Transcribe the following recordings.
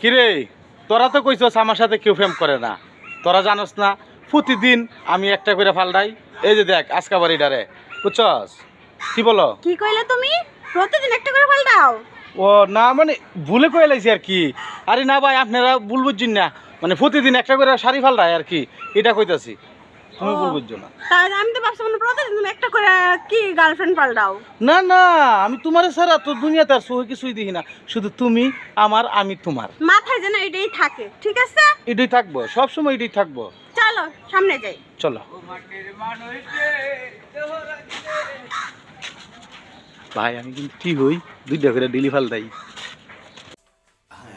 কিরে তোরা তো কইছস আমার সাথে কেউ প্রেম করে না। তোরা জানোস না প্রতিদিন আমি একটা করে ফালডাই। এই যে দেখ আজকা বাড়ি ডারে। বুঝছস? কি বলো? কি কইলে তুমি? প্রতিদিন একটা করে পাল্টাও ও না মানে ভুলে কয়ে লাইছি আর কি। আরে না ভাই আপনারা ভুল বুঝছেন না। মানে প্রতিদিন একটা করে শাড়ি ফালডাই আর কি। এটা কইতাছি। তুমি ভুল না। তাই আমি তো ভাবছি মানে প্রতিদিন তুমি একটা করে কি গার্লফ্রেন্ড পাল্টাও। না না আমি তোমার ছাড়া তো দুনিয়াতে আর সহি কিছুই দেখি না। শুধু তুমি আমার আমি তোমার। মাথায় যেন এটাই থাকে ঠিক আছে? এটাই থাকব সবসময় এটাই থাকব। চলো সামনে যাই। চলো। ভাই আমি কিন্তু হই? দুইটা করে ডিলি ফালতাই আমরা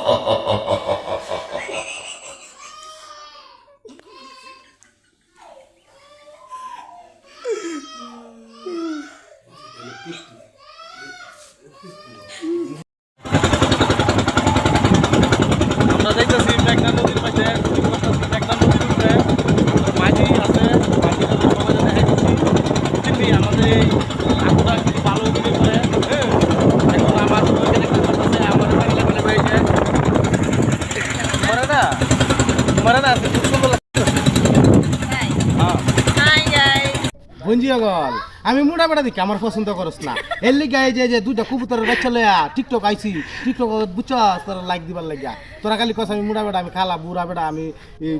গাইস গল? আমি মোটা বেটা দেখি আমার পছন্দ করস না। এর লিগে এই যে যে দুইটা কবুতরের বাচ্চা লয়া টিকটক আইছি। টিকটক বুঝছস? তোর লাইক দিবার লাগিয়া তোরা খালি কস আমি মোটা বেটা আমি খালা বুড়া বেটা আমি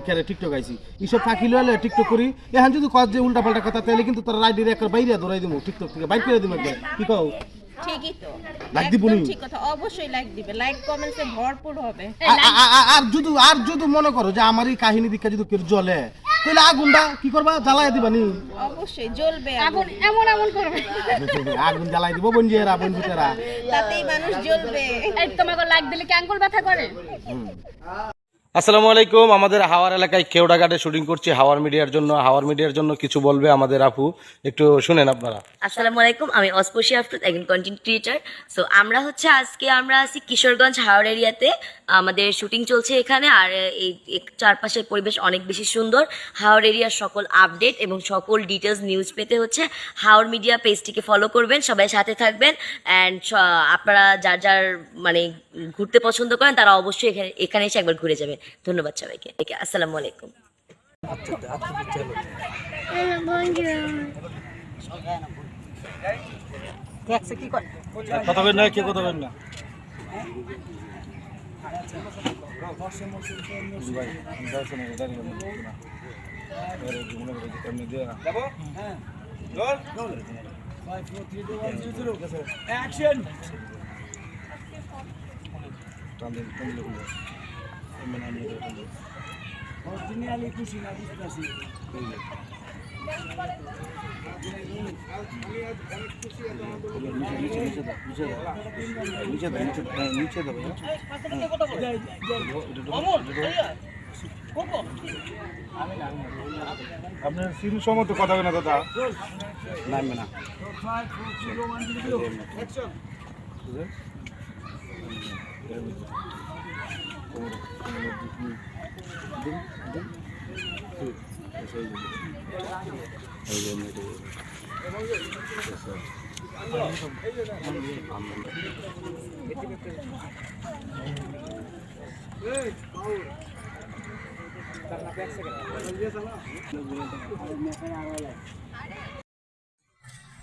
কেরে টিকটক আইছি। এইসব ফাঁকি লয়ে টিকটক করি। এখন যদি কস যে উল্টা পাল্টা কথা তাহলে কিন্তু তোর রাইডির একবার বাইরে ধরাই দিমু টিকটক থেকে বাইক করে দিমু একবার। কি কও? ঠিকই তো। লাইক দিব ঠিক কথা। অবশ্যই লাইক দিবে। লাইক কমেন্টসে ভরপুর হবে। আ- আ- আ- আর যদি আর যদি মনে করো যে আমার এই কাহিনী দীক্ষা যদি কেউ জ্বলে তাহলে আগুনটা কি করবা? জ্বালাই দিবা নি? অবশ্যই জ্বলবে আগুন। এমন এমন করবে। আগুন জ্বালাই দিব বন্ধুরা বন্ধুরা তাতেই মানুষ জ্বলবে। এই তোমাকে লাগ দিলে কি আঙ্গুল ব্যথা করে? আসসালামু আলাইকুম। আমাদের হাওয়ার এলাকায় কেওড়া ঘাটে শুটিং করছি হাওয়ার মিডিয়ার জন্য। হাওয়ার মিডিয়ার জন্য কিছু বলবে আমাদের আপু। একটু শুনেন আপনারা। আসসালামু আলাইকুম। আমি অস্পর্শী আফরুদ একজন কন্টেন্ট ক্রিয়েটার সো আমরা হচ্ছে আজকে আমরা আছি কিশোরগঞ্জ হাওড় এরিয়াতে। আমাদের শুটিং চলছে এখানে আর এই এই চারপাশের পরিবেশ অনেক বেশি সুন্দর। হাওড় এরিয়ার সকল আপডেট এবং সকল ডিটেলস নিউজ পেতে হচ্ছে। হাওড় মিডিয়া পেজটিকে ফলো করবেন, সবাই সাথে থাকবেন। অ্যান্ড আপনারা যার যার মানে ঘুরতে পছন্দ করেন, তারা অবশ্যই এখানে এখানে এসে একবার ঘুরে যাবেন। ধন্যবাদ সবাইকে। আসসালামু আলাইকুম। কথা বলেন না কে কথা বলেন না? আপনার সিরি সমত কথা বলেন দাদা। নামবে না।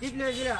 Dip le gila.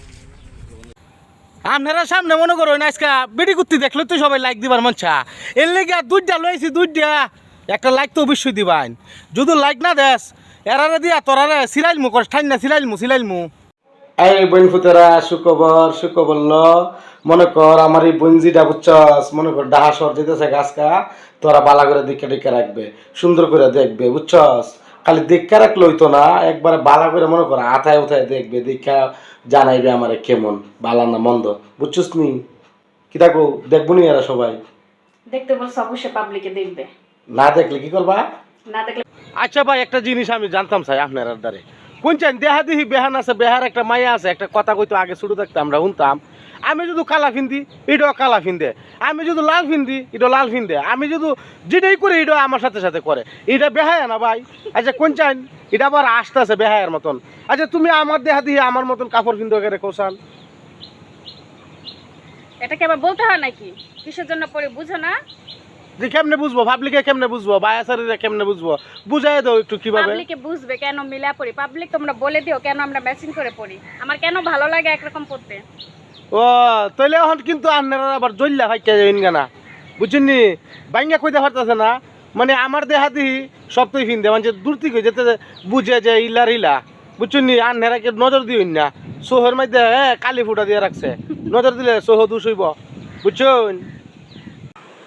আপনারা সামনে মনে করো না আজকে বেটি কুত্তি দেখলে তো সবাই লাইক দিবার মনছা এর লেগে দুইটা লইছি, দুইটা। একটা লাইক তো অবশ্যই দিবান। যদি লাইক না দেস, এরারে দিয়া তোরারে সিলাইল মু কর ঠাই না সিলাইল মু সিলাইল মু এই বোন ফুতেরা, সুখবর সুখবর ল মনে কর আমার এই বঞ্জিটা বুঝছস, মনে কর ডাহা সর যেতেছে গাছকা, তোরা বালা করে দিকে দিকে রাখবে, সুন্দর করে দেখবে, বুঝছস? খালি দেখা রাখলে হইতো না একবারে বালা করে মনে কর আথায় উঠায় দেখবে দেখা জানাইবে আমার কেমন বালা না মন্দ বুঝছস নি? কি দেখো দেখব নি এরা সবাই? দেখতে বলছে অবশ্যই পাবলিকে দেখবে। না দেখলে কি করবা? না দেখলে আচ্ছা ভাই একটা জিনিস আমি জানতাম চাই আপনার দ্বারে কোন চাই দেহা দিহি বেহান আছে বেহার একটা মায়া আছে একটা কথা কইতো আগে শুরু থাকতে আমরা শুনতাম। আমি যদি কালা ফিন্দি এটাও কালা ফিন্দে। আমি যদি লাল ফিন্দি এটা লাল ফিন্দে। আমি যদি যেটাই করি এটা আমার সাথে সাথে করে। এটা বেহায়া না ভাই? আচ্ছা কোন চাইন? এটা আবার আসতে আছে বেহায়ার মতন। আচ্ছা তুমি আমার দেহা দিয়ে আমার মতন কাপড় ফিন্দে গেলে কোসান এটাকে আবার বলতে হয় নাকি? কিসের জন্য পরে বুঝো না? যে কেমনে বুঝব? ভাবলিকে কেমনে বুঝব? বায়াসারিরা কেমনে বুঝব? বুঝাই দাও একটু কীভাবে। পাবলিকে বুঝবে কেন মিলা পড়ি? পাবলিক তোমরা বলে দিও কেন আমরা ম্যাচিং করে পড়ি? আমার কেন ভালো লাগে একরকম পড়তে? ও তাহলে এখন কিন্তু আপনারা আবার জল্লা ভাইকা যাইন গানা বুঝছেন নি? বাইঙ্গা কইতে পারতেছে না। মানে আমার দেহাতি সব তুই ফিন দে মানে দূর থেকে যেতে বুঝে যে ইলা বুঝছেন নি? আন্নারাকে নজর দিন না। সোহের মধ্যে এ, কালি ফুটা দিয়ে রাখছে। নজর দিলে সোহ দুষ হইব। বুঝছেন?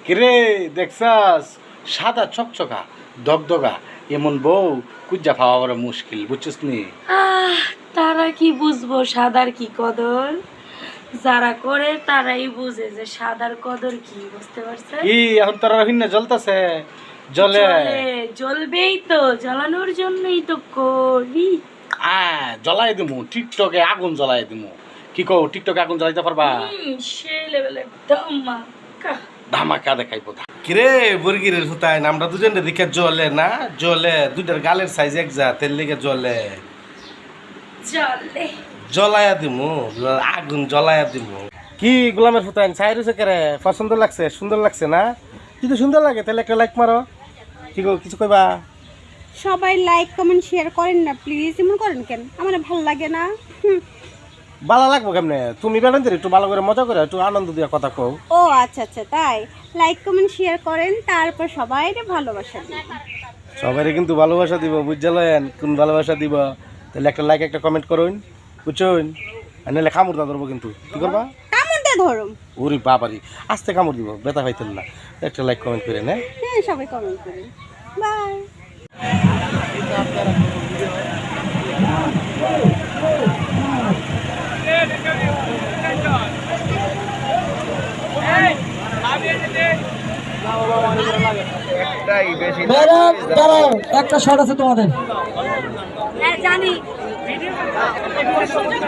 কিরে দেখছাস? সাদা চকচকা দগদগা এমন বউ কুজ্জা পাওয়া বড় মুশকিল বুঝছিস নি? আহ, তারা কি বুঝব? সাদার কি কদর? যারা করে তারাই বুঝে যে সাদার কদর কি বুঝতে পারছে কি এখন তোর জ্বলতেছে। জলে জ্বলে, জ্বলবেই তো জ্বালানোর জন্যই তো করি। আহ জ্বলাই দিমু টিকটকে আগুন জ্বলাই দিমু। কি কও টিকটকে আগুন জ্বলাইতে পারবা? সেই লেভেলের ধামাকা। ধামাকা দেখাইবো কিরে বর্গিরের সুতাই আমরা দুজন দিকে জ্বলে না? জ্বলে দুইটার গালের সাইজ এক যা তেল লেগে জ্বলে। জ্বলে। জ্বলাইয়া দিমু আগুন জ্বলাইয়া দিমু। কি গোলামের ফুতাইন চাই রয়েছে কেরে পছন্দ লাগছে সুন্দর লাগছে না? যদি সুন্দর লাগে তাহলে একটা লাইক মারো কি কিছু কইবা? সবাই লাইক কমেন্ট শেয়ার করেন না প্লিজ এমন করেন কেন? আমার ভালো লাগে না। হুম। ভালো লাগবো কেমনে? তুমি বেড়ান একটু ভালো করে মজা করে একটু আনন্দ দিয়ে কথা কও। ও আচ্ছা আচ্ছা তাই। লাইক কমেন্ট শেয়ার করেন তারপর সবাই ভালোবাসা দিন। সবাই কিন্তু ভালোবাসা দিব বুঝলেন? কোন ভালোবাসা দিব? তাহলে একটা লাইক একটা কমেন্ট করুন। বুঝছেন? নাহলে কামড় না ধরবো কিন্তু কি করবা কামড় দিয়ে ধরুন ওরে বাবারি আস্তে কামড় দিব ব্যথা পাইতেন না। একটা লাইক কমেন্ট করে হ্যাঁ হ্যাঁ সবাই কমেন্ট করুন বাই একটা শট আছে তোমাদের। হ্যাঁ জানি